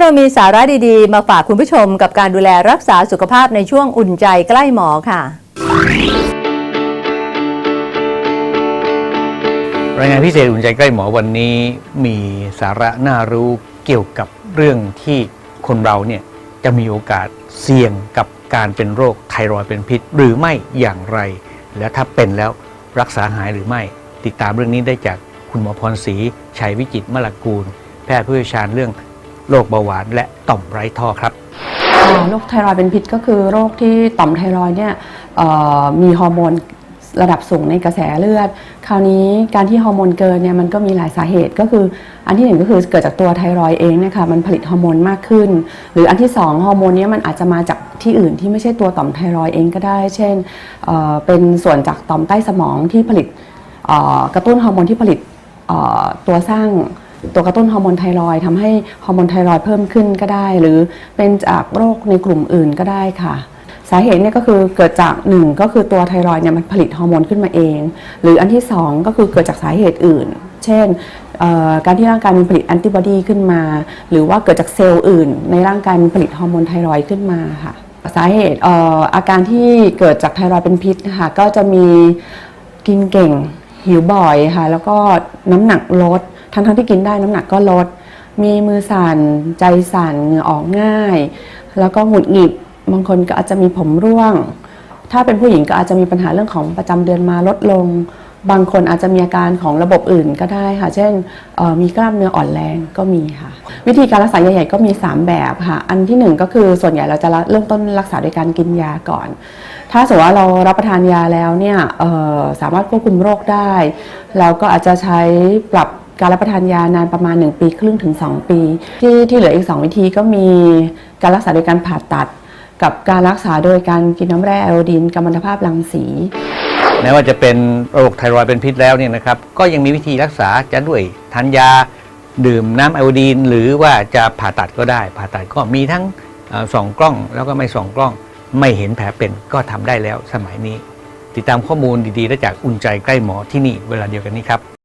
เรามีสาระดีๆ มาฝากคุณผู้ชมกับการดูแลรักษาสุขภาพในช่วงอุ่นใจใกล้หมอค่ะ รายงานพิเศษอุ่นใจใกล้หมอวันนี้มีสาระน่ารู้เกี่ยวกับเรื่องที่คนเราเนี่ยจะมีโอกาสเสี่ยงกับการเป็นโรคไทรอยด์เป็นพิษ หรือไม่อย่างไร และถ้าเป็นแล้วรักษาหายหรือไม่ ติดตามเรื่องนี้ได้จากคุณหมอพรศรีชัยวิจิตรมลกูล แพทย์ผู้เชี่ยวชาญเรื่อง โรคเบาหวาน และต่อมไร้ท่อครับโรคไทรอยด์เป็นพิษก็คือโรคที่ต่อมไทรอยด์เนี่ยมีฮอร์โมนระดับสูงในกระแสเลือด คราวนี้การที่ฮอร์โมนเกินเนี่ยมันก็มีหลายสาเหตุก็คือ อันที่หนึ่งก็คือเกิดจากตัวไทรอยด์เองนี่ยค่ะมันผลิตฮอร์โมนมากขึ้น หรืออันที่สองฮอร์โมนนี้มันอาจจะมาจากที่อื่นที่ไม่ใช่ตัวต่อมไทรอยด์เองก็ได้ เช่นเเป็นส่วนจากต่อมใต้สมองที่ผลิตกระตุ้นฮอร์โมนที่ผลิตตัวสร้าง ตัวกระตุ้นฮอร์โมนไทรอยด์ทำให้ฮอร์โมนไทรอยเพิ่มขึ้นก็ได้ หรือเป็นจากโรคในกลุ่มอื่นก็ได้ค่ะสาเหตุเนี่ยก็คือเกิดจากหนึ่งก็คือตัวไทรอยเนี่ยมันผลิตฮอร์โมนขึ้นมาเอง หรืออันที่สองก็คือเกิดจากสาเหตุอื่น เช่นการที่ร่างกายมีผลิตแอนติบอดีขึ้นมา หรือว่าเกิดจากเซลล์อื่น ในร่างกายมีผลิตฮอร์โมนไทรอยขึ้นมาค่ะสาเหตุออาการที่เกิดจากไทรอยเป็นพิษนะคะก็จะมีกินเก่งหิวบ่อยค่ะแล้วก็น้ำหนักลด ทั้งทั้งๆที่กินได้น้ำหนักก็ลด มีมือสั่น ใจสั่นเหงื่อออกง่าย แล้วก็หงุดหงิดบางคนก็อาจจะมีผมร่วง ถ้าเป็นผู้หญิงก็อาจจะมีปัญหาเรื่องของประจำเดือนมาลดลง บางคนอาจจะมีอาการของระบบอื่นก็ได้ค่ะ เช่นมีกล้ามเนื้ออ่อนแรงก็มีค่ะ วิธีการรักษาใหญ่ๆก็มี 3 แบบค่ะ อันที่ 1 ก็คือส่วนใหญ่เราจะเริ่มต้นรักษาโดยการกินยาก่อน ถ้าสมมติว่าเรารับประทานยาแล้วเนี่ยสามารถควบคุมโรคได้ เราก็อาจจะใช้ปรับ การรับประทานยานานประมาณ 1 ปีครึ่งถึง 2 ปี ที่ที่เหลืออีก 2 วิธีก็มีการรักษาโดยการผ่าตัด กับการรักษาโดยการกินน้ำแร่ไอโอดีนกัมมันตภาพรังสี แม้ว่าจะเป็นโรคไทรอยด์เป็นพิษแล้วเนี่ยนะครับก็ยังมีวิธีรักษาจะด้วยทานยาดื่มน้ำไอโอดีน หรือว่าจะผ่าตัดก็ได้ ผ่าตัดก็มีทั้งส่องกล้องแล้วก็ไม่ส่องกล้อง ไม่เห็นแผลเป็นก็ทำได้แล้วสมัยนี้ ติดตามข้อมูลดีๆได้จากอุ่นใจใกล้หมอที่นี่เวลาเดียวกันนี้ครับ